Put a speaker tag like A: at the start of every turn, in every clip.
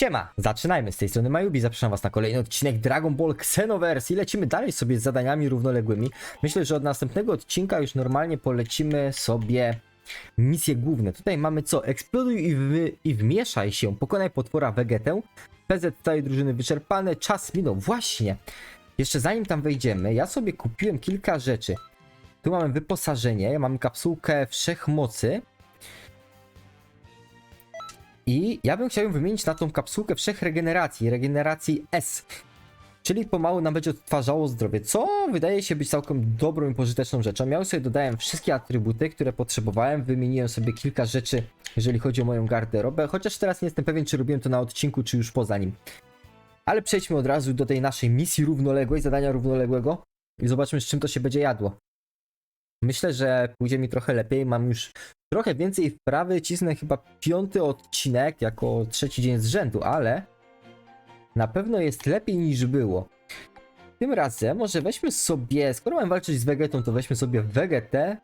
A: Siema, zaczynajmy. Z tej strony Majubi, zapraszam was na kolejny odcinek Dragon Ball Xenoverse i lecimy dalej sobie z zadaniami równoległymi. Myślę, że od następnego odcinka już normalnie polecimy sobie misje główne. Tutaj mamy co? Eksploduj i, wy, i wmieszaj się, pokonaj potwora Vegetę. PZ całej drużyny wyczerpane, czas minął. Właśnie. Jeszcze zanim tam wejdziemy, ja sobie kupiłem kilka rzeczy. Tu mamy wyposażenie, mamy kapsułkę wszechmocy. I ja bym chciał ją wymienić na tą kapsułkę wszechregeneracji, regeneracji S. Czyli pomału nam będzie odtwarzało zdrowie, co wydaje się być całkiem dobrą i pożyteczną rzeczą. Ja sobie dodałem wszystkie atrybuty, które potrzebowałem, wymieniłem sobie kilka rzeczy, jeżeli chodzi o moją garderobę, chociaż teraz nie jestem pewien, czy robiłem to na odcinku, czy już poza nim. Ale przejdźmy od razu do tej naszej misji równoległej, zadania równoległego i zobaczmy, z czym to się będzie jadło. Myślę, że pójdzie mi trochę lepiej, mam już trochę więcej wprawy, cisnę chyba piąty odcinek jako trzeci dzień z rzędu, ale na pewno jest lepiej niż było. Tym razem może weźmy sobie, skoro mam walczyć z Vegetą, to weźmy sobie Vegetę,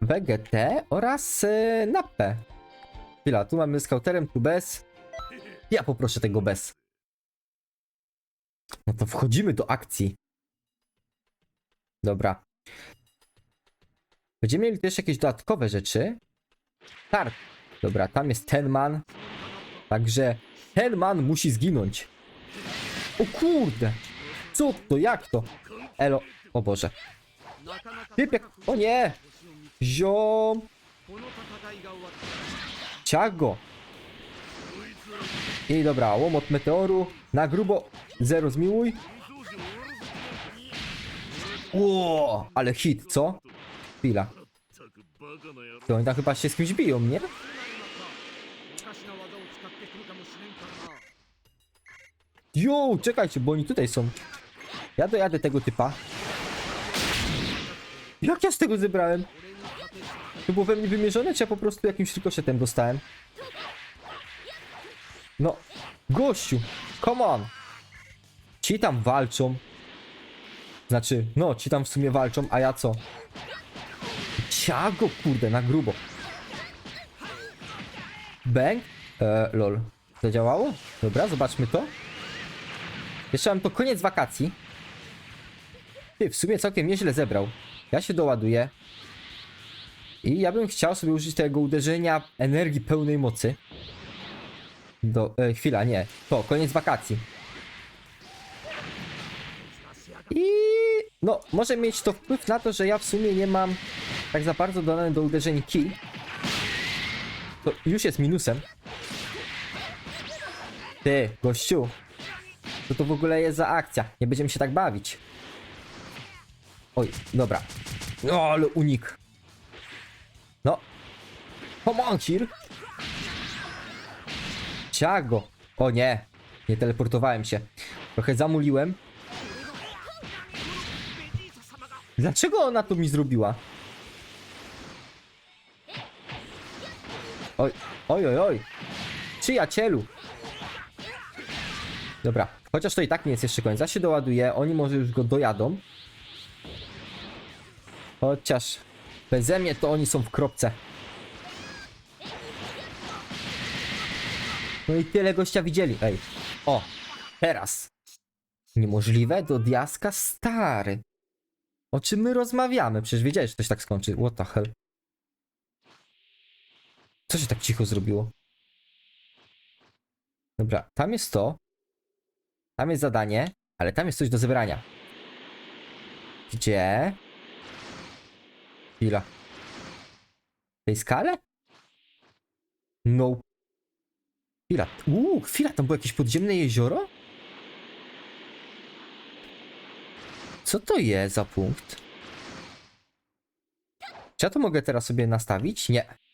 A: Vegetę oraz e, Nappę. Chwila, tu mamy z kauterem, tu bez. Ja poproszę tego bez. No to wchodzimy do akcji. Dobra. Będziemy mieli też jakieś dodatkowe rzeczy. Tak. Dobra, tam jest ten man. Także ten man musi zginąć. O kurde! Co to? Jak to? Elo. O Boże. Typ jak... O nie! Ziom! Ciach go! I dobra, łomot meteoru. Na grubo. Zero zmiłuj. Ło, ale hit, co? Chwila. To oni tam chyba się z kimś biją, nie? Jo, czekajcie, bo oni tutaj są. Ja dojadę tego typa. Jak ja z tego zebrałem? To było we mnie wymierzone, czy ja po prostu jakimś rykoszetem dostałem? No, gościu, come on. Ci tam walczą. Znaczy, no, ci tam w sumie walczą, a ja co? Ciago, kurde, na grubo. Bang? E, lol. Zadziałało? Dobra, zobaczmy to. Jeszcze mam to koniec wakacji. Ty, w sumie całkiem nieźle zebrał. Ja się doładuję. I ja bym chciał sobie użyć tego uderzenia energii pełnej mocy. Do, e, chwila, nie. To, koniec wakacji. I no, może mieć to wpływ na to, że ja w sumie nie mam tak za bardzo dodane do uderzeń ki. To już jest minusem. Ty, gościu. Co to w ogóle jest za akcja? Nie będziemy się tak bawić. Oj, dobra. No, ale unik. No. Come on, Kir. Ciago. O nie. Nie teleportowałem się. Trochę zamuliłem. Dlaczego ona to mi zrobiła? Oj, oj, oj, oj. Przyjacielu. Dobra, chociaż to i tak nie jest jeszcze koniec. Ja się doładuję, oni może już go dojadą. Chociaż beze mnie to oni są w kropce. No i tyle gościa widzieli. Ej, o, teraz. Niemożliwe do diaska stary. O czym my rozmawiamy? Przecież wiedziałeś, że to się tak skończy. What the hell? Co się tak cicho zrobiło? Dobra, tam jest to. Tam jest zadanie, ale tam jest coś do zebrania. Gdzie? Chwila. W tej skale? No. Chwila. Uuu, chwila, tam było jakieś podziemne jezioro? Co to jest za punkt? Czy ja to mogę teraz sobie nastawić? Nie.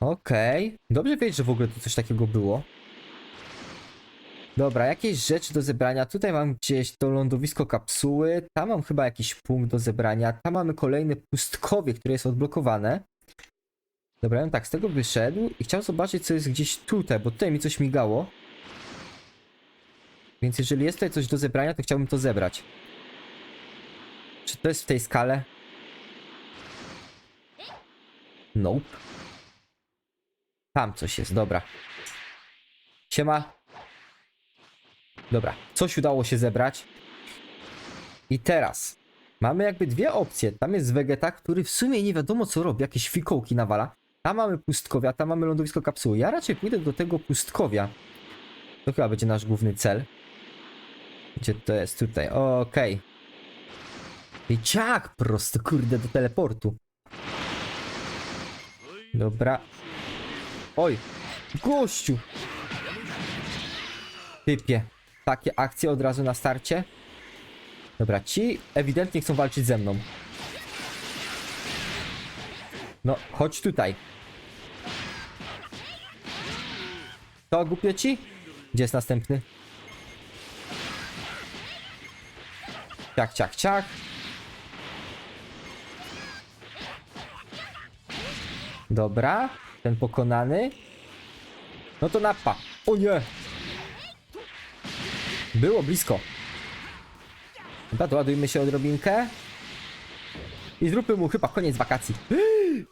A: Okej. Dobrze wiedzieć, że w ogóle tu coś takiego było. Dobra, jakieś rzeczy do zebrania. Tutaj mam gdzieś to lądowisko kapsuły. Tam mam chyba jakiś punkt do zebrania. Tam mamy kolejne pustkowie, które jest odblokowane. Dobra, ja tak z tego wyszedł i chciał zobaczyć, co jest gdzieś tutaj, bo tutaj mi coś migało. Więc jeżeli jest tutaj coś do zebrania, to chciałbym to zebrać. Czy to jest w tej skale? Nope. Tam coś jest, dobra. Siema. Dobra, coś udało się zebrać. I teraz mamy jakby dwie opcje. Tam jest Vegeta, który w sumie nie wiadomo co robi, jakieś fikołki nawala. Tam mamy pustkowia, tam mamy lądowisko kapsuły. Ja raczej pójdę do tego pustkowia. To chyba będzie nasz główny cel. Gdzie to jest? Tutaj, okej. I ciak prosto, kurde, do teleportu. Dobra. Oj, gościu. Typie. Takie akcje od razu na starcie. Dobra, ci ewidentnie chcą walczyć ze mną. No, chodź tutaj. To głupio ci? Gdzie jest następny? Ciach, ciach, ciach. Dobra, ten pokonany. No to napa. O nie! Było blisko. Dobra, doładujmy się odrobinkę. I zróbmy mu chyba koniec wakacji.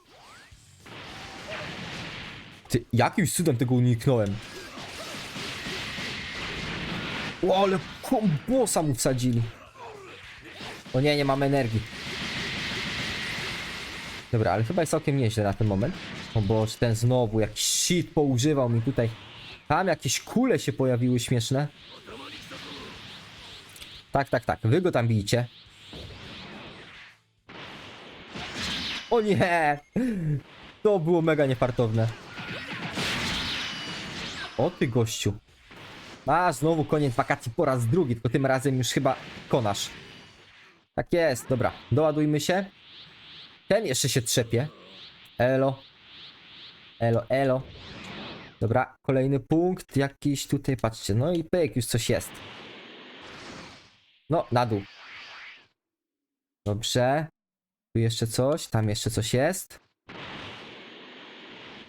A: Ty, jakimś cudem tego uniknąłem. O, ale kombosa mu wsadzili. O nie, nie mam energii. Dobra, ale chyba jest całkiem nieźle na ten moment. O ten znowu jakiś shit poużywał mi tutaj. Tam jakieś kule się pojawiły śmieszne. Tak, tak, tak. Wy go tam bijcie. O nie! To było mega niefartowne. O ty gościu. A, znowu koniec wakacji po raz drugi, tylko tym razem już chyba konasz. Tak jest, dobra. Doładujmy się. Ten jeszcze się trzepie. Elo. Elo, elo. Dobra, kolejny punkt jakiś tutaj, patrzcie. No i pyk, już coś jest. No, na dół. Dobrze. Tu jeszcze coś, tam jeszcze coś jest.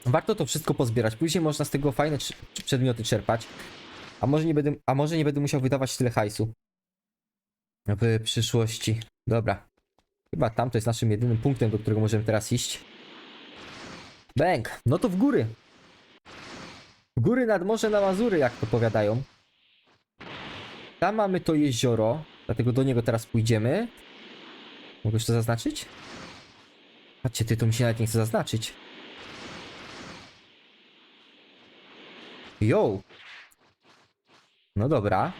A: Warto to wszystko pozbierać. Później można z tego fajne przedmioty czerpać. A może nie będę, a może nie będę musiał wydawać tyle hajsu. W przyszłości. Dobra. Chyba tam to jest naszym jedynym punktem, do którego możemy teraz iść. Bęk. No to w góry. W góry nad morze na Mazury, jak to powiadają. Tam mamy to jezioro, dlatego do niego teraz pójdziemy. Już to zaznaczyć? Patrzcie, ty, to mi się nawet nie chce zaznaczyć. Yo! No dobra.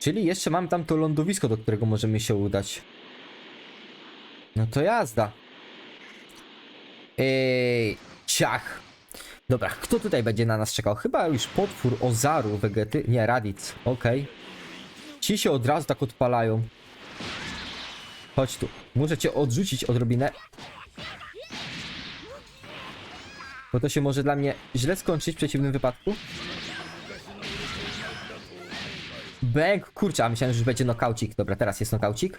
A: Czyli jeszcze mam tam to lądowisko, do którego możemy się udać. No to jazda. Ej, ciach. Dobra, kto tutaj będzie na nas czekał? Chyba już potwór Ozaru, Vegety. Nie, Radic, okej. Ci się od razu tak odpalają. Chodź tu. Muszę cię odrzucić odrobinę. Bo to się może dla mnie źle skończyć w przeciwnym wypadku. Bęk, kurczę, a myślałem, że już będzie nokaucik. Dobra, teraz jest nokaucik.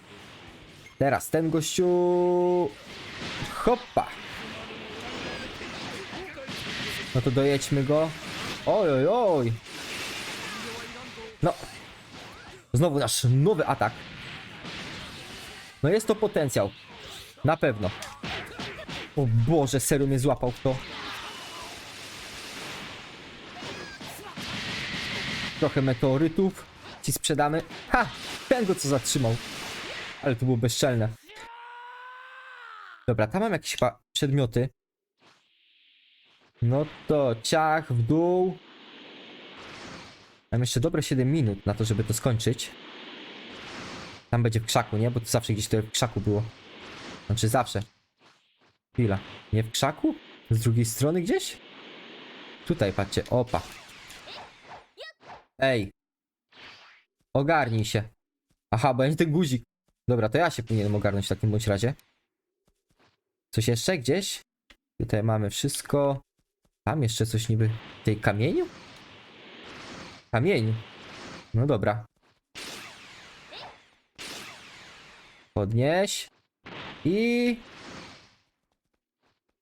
A: Teraz ten gościu... Hoppa! No to dojedźmy go. Oj, oj, oj. No. Znowu nasz nowy atak. No jest to potencjał. Na pewno. O Boże, serio mnie złapał kto. Trochę meteorytów. Ci sprzedamy. Ha! Ten go co zatrzymał. Ale to było bezczelne. Dobra, tam mam jakieś przedmioty. No to ciach w dół. Mam jeszcze dobre 7 minut na to, żeby to skończyć. Tam będzie w krzaku, nie? Bo to zawsze gdzieś to w krzaku było. Znaczy zawsze. Chwila. Nie w krzaku? Z drugiej strony gdzieś? Tutaj, patrzcie. Opa. Ej. Ogarnij się. Aha, nie ten guzik. Dobra, to ja się powinienem ogarnąć w takim bądź razie. Coś jeszcze gdzieś? Tutaj mamy wszystko. Tam jeszcze coś niby. Tej kamieniu? Kamień. No dobra. Podnieś. I...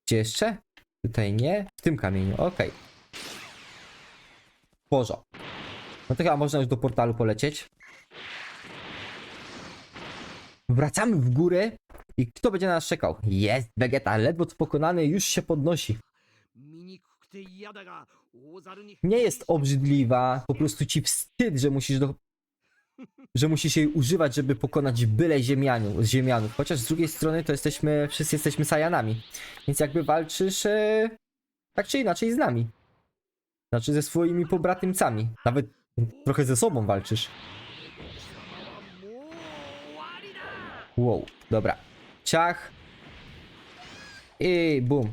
A: Gdzie jeszcze? Tutaj nie. W tym kamieniu, okej. Bożo. No to chyba można już do portalu polecieć. Wracamy w górę. I kto będzie na nas czekał? Jest Vegeta, ledwo pokonany, już się podnosi nie jest obrzydliwa, po prostu ci wstyd, że musisz do... że musisz jej używać, żeby pokonać byle ziemianu, ziemianów. Chociaż z drugiej strony to jesteśmy, wszyscy jesteśmy Sajanami. Więc jakby walczysz e, tak czy inaczej z nami. Znaczy ze swoimi pobratymcami. Nawet trochę ze sobą walczysz. Wow, dobra. Ciach. I bum.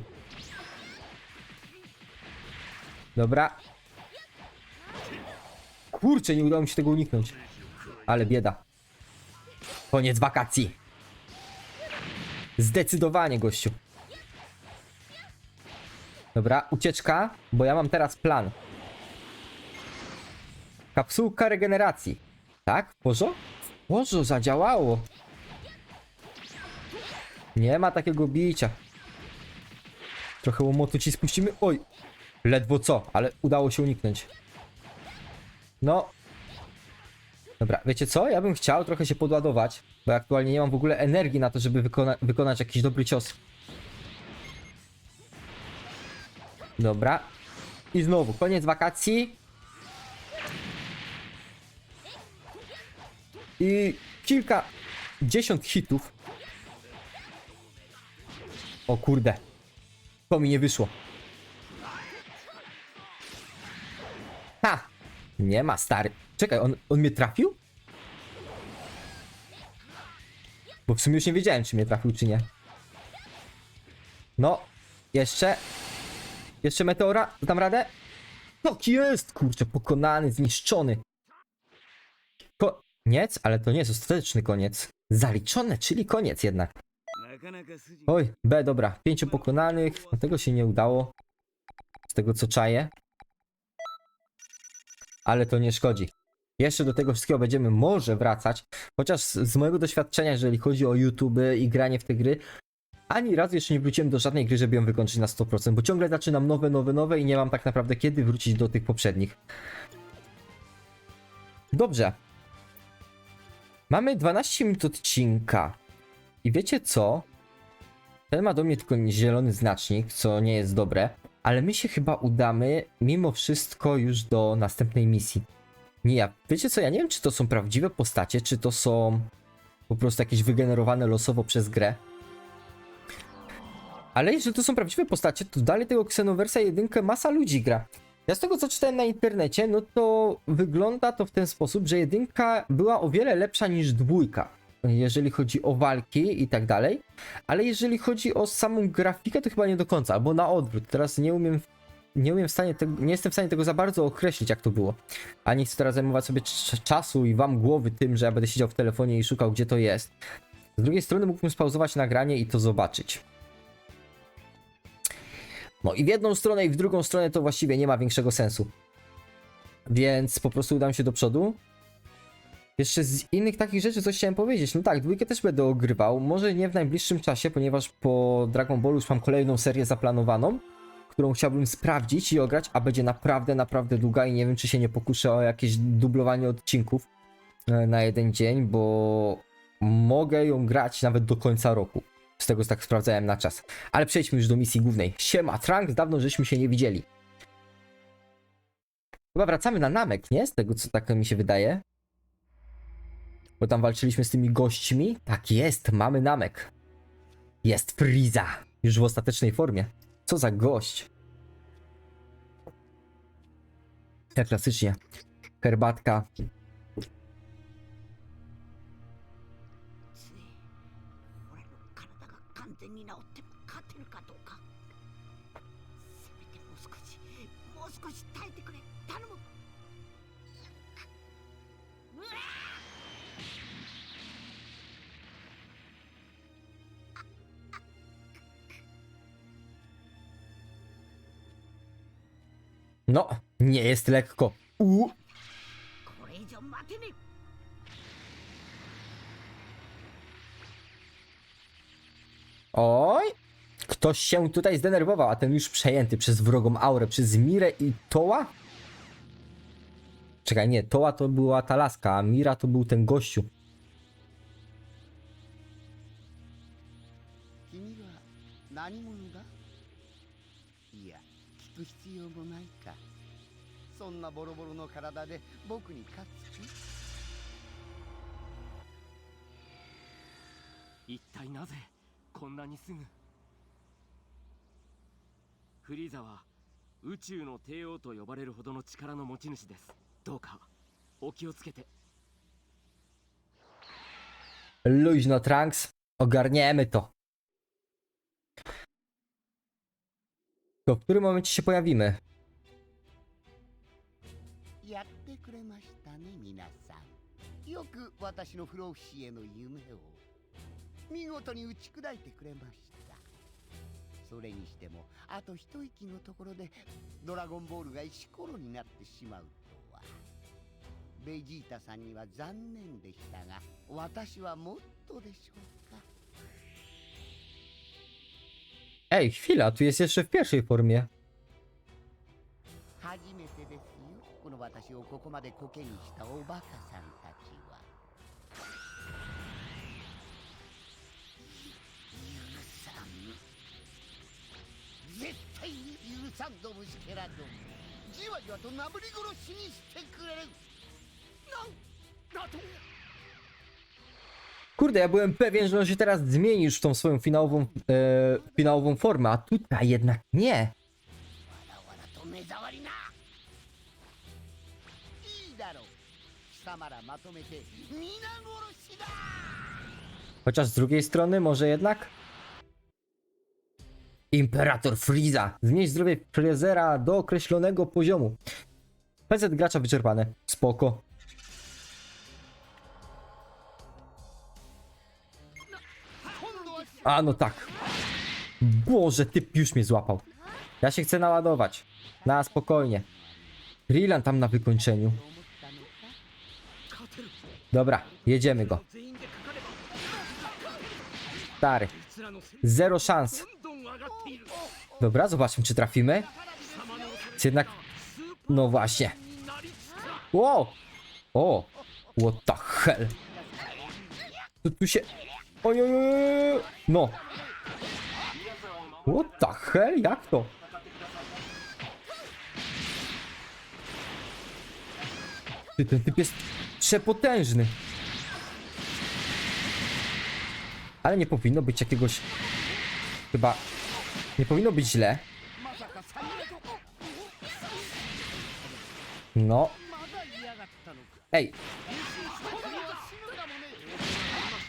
A: Dobra. Kurczę, nie udało mi się tego uniknąć. Ale bieda. Koniec wakacji. Zdecydowanie, gościu. Dobra, ucieczka, bo ja mam teraz plan. Kapsułka regeneracji. Tak? Pożo? Pożo zadziałało. Nie ma takiego bicia. Trochę łomotu ci spuścimy. Oj! Ledwo co, ale udało się uniknąć. No. Dobra, wiecie co? Ja bym chciał trochę się podładować, bo aktualnie nie mam w ogóle energii na to, żeby wykona wykonać jakiś dobry cios. Dobra. I znowu, koniec wakacji. I kilka, dziesiąt hitów. O kurde. To mi nie wyszło. Nie ma, stary. Czekaj, on, on mnie trafił? Bo w sumie już nie wiedziałem, czy mnie trafił, czy nie. No, jeszcze. Jeszcze meteora, dam radę? Tak jest, kurczę, pokonany, zniszczony. Koniec, ale to nie jest ostateczny koniec. Zaliczone, czyli koniec jednak. Oj, B, dobra. Pięciu pokonanych, tego się nie udało. Z tego co czaję. Ale to nie szkodzi. Jeszcze do tego wszystkiego będziemy może wracać. Chociaż z mojego doświadczenia, jeżeli chodzi o YouTube i granie w te gry, ani razu jeszcze nie wróciłem do żadnej gry, żeby ją wykończyć na 100%, bo ciągle zaczynam nowe, nowe, nowe i nie mam tak naprawdę kiedy wrócić do tych poprzednich. Dobrze. Mamy 12 minut odcinka. I wiecie co? Ten ma do mnie tylko zielony znacznik, co nie jest dobre, ale my się chyba udamy mimo wszystko już do następnej misji. Nie, ja, wiecie co, ja nie wiem czy to są prawdziwe postacie, czy to są po prostu jakieś wygenerowane losowo przez grę. Ale jeżeli to są prawdziwe postacie, to dalej tego Xenoversa 1 masa ludzi gra. Ja z tego co czytałem na internecie, no to wygląda to w ten sposób, że jedynka była o wiele lepsza niż dwójka, jeżeli chodzi o walki i tak dalej. Ale jeżeli chodzi o samą grafikę, to chyba nie do końca, albo na odwrót. Teraz nie umiem, nie umiem w stanie tego, nie jestem w stanie tego za bardzo określić, jak to było. A nie chcę teraz zajmować sobie cz- czasu i wam głowy tym, że ja będę siedział w telefonie i szukał, gdzie to jest. Z drugiej strony mógłbym spauzować nagranie i to zobaczyć. No i w jedną stronę i w drugą stronę to właściwie nie ma większego sensu. Więc po prostu udam się do przodu. Jeszcze z innych takich rzeczy coś chciałem powiedzieć. No tak, dwójkę też będę ogrywał. Może nie w najbliższym czasie, ponieważ po Dragon Ballu już mam kolejną serię zaplanowaną, którą chciałbym sprawdzić i ograć, a będzie naprawdę, naprawdę długa i nie wiem, czy się nie pokuszę o jakieś dublowanie odcinków e, na jeden dzień, bo mogę ją grać nawet do końca roku. Z tego tak sprawdzałem na czas. Ale przejdźmy już do misji głównej. Siema, Trunks, dawno żeśmy się nie widzieli. Chyba wracamy na Namek, nie? Z tego co tak mi się wydaje. Bo tam walczyliśmy z tymi gośćmi. Tak jest, mamy Namek. Jest Friza. Już w ostatecznej formie. Co za gość. Jak klasycznie. Herbatka. No, nie jest lekko. U.
B: これ以上待てねえ
A: Oj! Ktoś się tutaj zdenerwował, a ten już przejęty przez wrogą aurę, przez Mirę i Toła? Czekaj, nie, Toła to była ta laska, a Mira to był ten gościu.
C: 君は何者だいや く必要もないか いそんなボロボロの体で僕に勝つ気？
D: 一体なぜこんなにすぐ？フリーザは宇宙の帝王と呼ばれるほどの力の持ち主ですどうかお気をつけて
A: Luźno, Trunks. Ogarniemy to. To w którym momencie się pojawimy?
C: よく私の不老不死への夢を見事に打ち砕いてくれました。それにしてもあと一息のところでドラゴンボールが石ころになってしまうとは。ベジータさんには残念でしたが私はもっとでしょうか。
A: Ej, chwila, tu jest jeszcze w pierwszej formie.
C: 初めてですよ。この私をここまでコケにしたおバカさんた 絶対に許さんど虫けらどもじわじわとなぶり殺しにしてくれるなんだと
A: Kurde, ja byłem pewien, że on się teraz zmieni już w tą swoją finałową, e, finałową formę, a tutaj jednak nie.
C: わらわらと目障りないいだろう貴様らまとめて皆殺しだ
A: Chociaż z drugiej strony, może jednak? Imperator Freeza. Znieś zdrowie Freezera do określonego poziomu. PZ gracza wyczerpane. Spoko. A no tak. Boże, typ już mnie złapał. Ja się chcę naładować. Na spokojnie. Rilan tam na wykończeniu. Dobra, jedziemy go. Stary. Zero szans. Dobra, zobaczmy, czy trafimy. Czy jednak... No właśnie. Wow! O! What the hell? Co tu się... Oj, oj, oj, No. What the hell? Jak to? Ty, ten typ jest przepotężny. Ale nie powinno być jakiegoś... Chyba nie powinno być źle. No. Ej.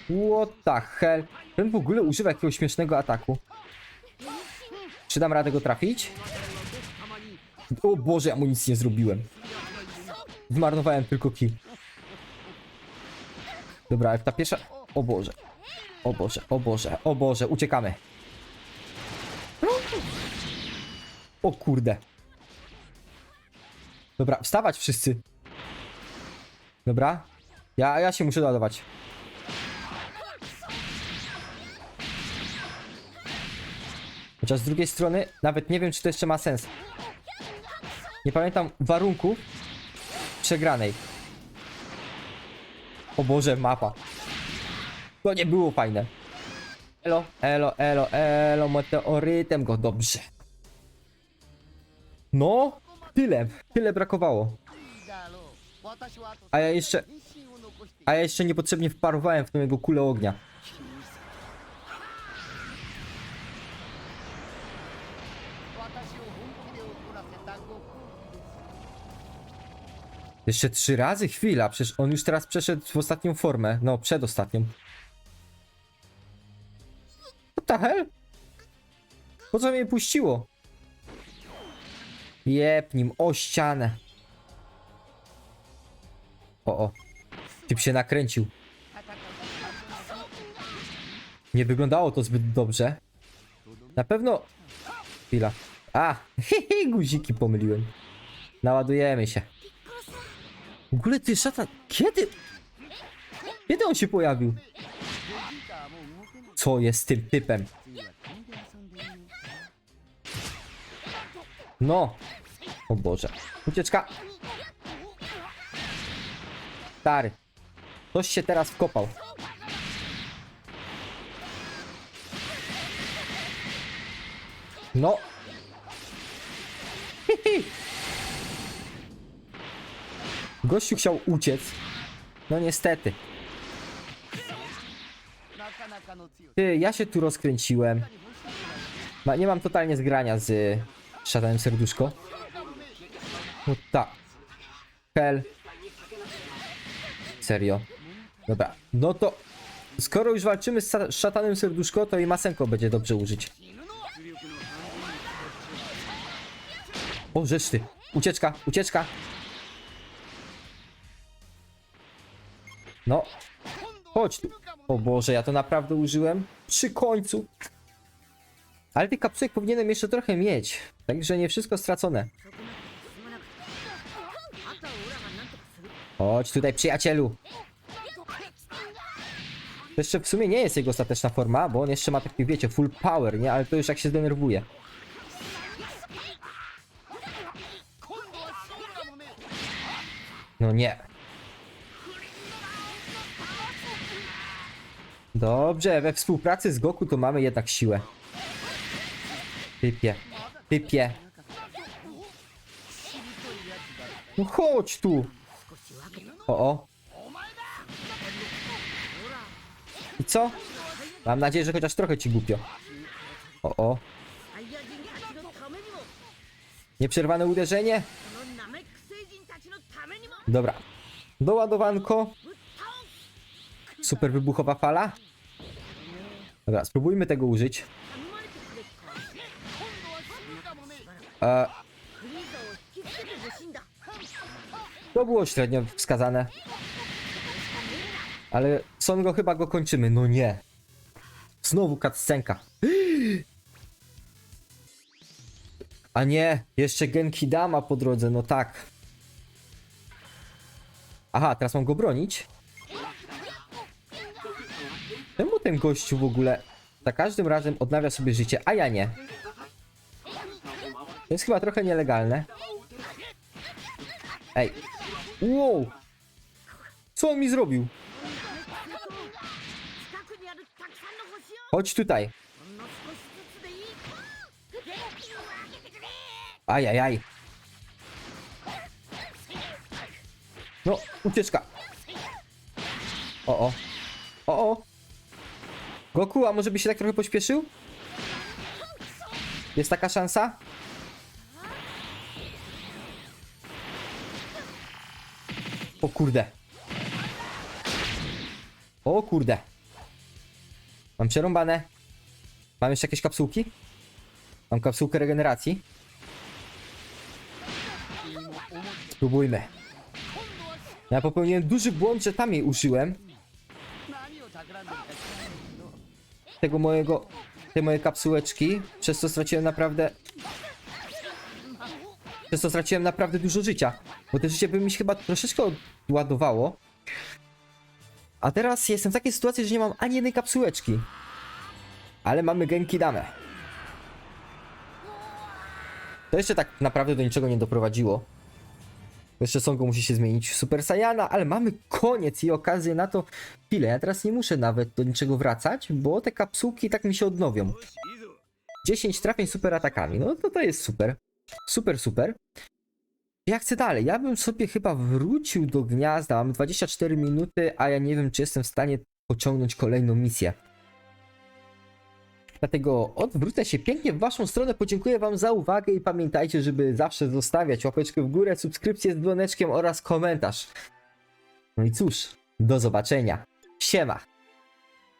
A: What the hell? Ten w ogóle używa jakiegoś śmiesznego ataku. Czy dam radę go trafić? O Boże, ja mu nic nie zrobiłem. Zmarnowałem tylko kill. Dobra, ale ta pierwsza... O Boże. O Boże, o Boże, o Boże, uciekamy. O kurde. Dobra, wstawać wszyscy. Dobra. Ja, ja się muszę ładować. Chociaż z drugiej strony, nawet nie wiem, czy to jeszcze ma sens. Nie pamiętam warunków przegranej. O Boże, mapa. To nie było fajne. Elo, elo, elo, elo, meteorytem go, dobrze. No, tyle. Tyle brakowało. A ja jeszcze... A ja jeszcze niepotrzebnie wparowałem w tą jego kulę ognia. Jeszcze trzy razy? Chwila, przecież on już teraz przeszedł w ostatnią formę. No, przedostatnią. What the hell? Po co mnie puściło? Jeb nim o ścianę. O, o. Typ się nakręcił. Nie wyglądało to zbyt dobrze. Na pewno... Chwila. A, hehe, guziki pomyliłem. Naładujemy się. W ogóle ty szatan... Kiedy? Kiedy on się pojawił? Co jest z tym typem? No, o Boże. Ucieczka! Stary. Ktoś się teraz wkopał. No. Hi, hi. Gościu chciał uciec. No niestety. Ty, ja się tu rozkręciłem. Ma, nie mam totalnie zgrania z szatanem serduszko. No tak. Hell. Serio. Dobra. No to skoro już walczymy z szatanem serduszko, to i masenko będzie dobrze użyć. O, rzecz ty. Ucieczka, ucieczka. No. Chodź tu. O Boże, ja to naprawdę użyłem przy końcu. Ale tych kapsułek powinienem jeszcze trochę mieć. Także nie wszystko stracone. Chodź tutaj, przyjacielu. To jeszcze w sumie nie jest jego ostateczna forma, bo on jeszcze ma taki, wiecie, full power, nie? Ale to już jak się zdenerwuje. No nie. Dobrze, we współpracy z Goku to mamy jednak siłę. Typie. Typie. No chodź tu. O, o. I co? Mam nadzieję, że chociaż trochę ci głupio. O, o. Nieprzerwane uderzenie. Dobra. Doładowanko. Super wybuchowa fala. Dobra, spróbujmy tego użyć. E, to było średnio wskazane. Ale Son go chyba go kończymy. No nie. Znowu cutscenka. A nie, jeszcze Genki Dama po drodze, no tak. Aha, teraz mam go bronić. Czemu ten gościu w ogóle za każdym razem odnawia sobie życie, a ja nie? To jest chyba trochę nielegalne. Ej. Wow! Co on mi zrobił? Chodź tutaj. Ajajaj. No, ucieczka. O, o. O, o. Goku, a może by się tak trochę pośpieszył? Jest taka szansa? O kurde. O kurde. Mam przerąbane. Mam jeszcze jakieś kapsułki? Mam kapsułkę regeneracji. Spróbujmy. Ja popełniłem duży błąd, że tam jej użyłem. Tego mojego... Te moje kapsułeczki. Przez co straciłem naprawdę przez to straciłem naprawdę dużo życia. Bo te życie by mi się chyba troszeczkę odładowało. A teraz jestem w takiej sytuacji, że nie mam ani jednej kapsułeczki. Ale mamy Genki Damę. To jeszcze tak naprawdę do niczego nie doprowadziło. Jeszcze Songo musi się zmienić w Super Saiyana, ale mamy koniec i okazję na to. Chwilę, ja teraz nie muszę nawet do niczego wracać, bo te kapsułki tak mi się odnowią. 10 trafień super atakami, no to to jest super. Super, super. Ja chcę dalej. Ja bym sobie chyba wrócił do gniazda. Mamy 24 minuty, a ja nie wiem, czy jestem w stanie pociągnąć kolejną misję. Dlatego odwrócę się pięknie w Waszą stronę, podziękuję Wam za uwagę i pamiętajcie, żeby zawsze zostawiać łapeczkę w górę, subskrypcję z dzwoneczkiem oraz komentarz. No i cóż, do zobaczenia. Siema.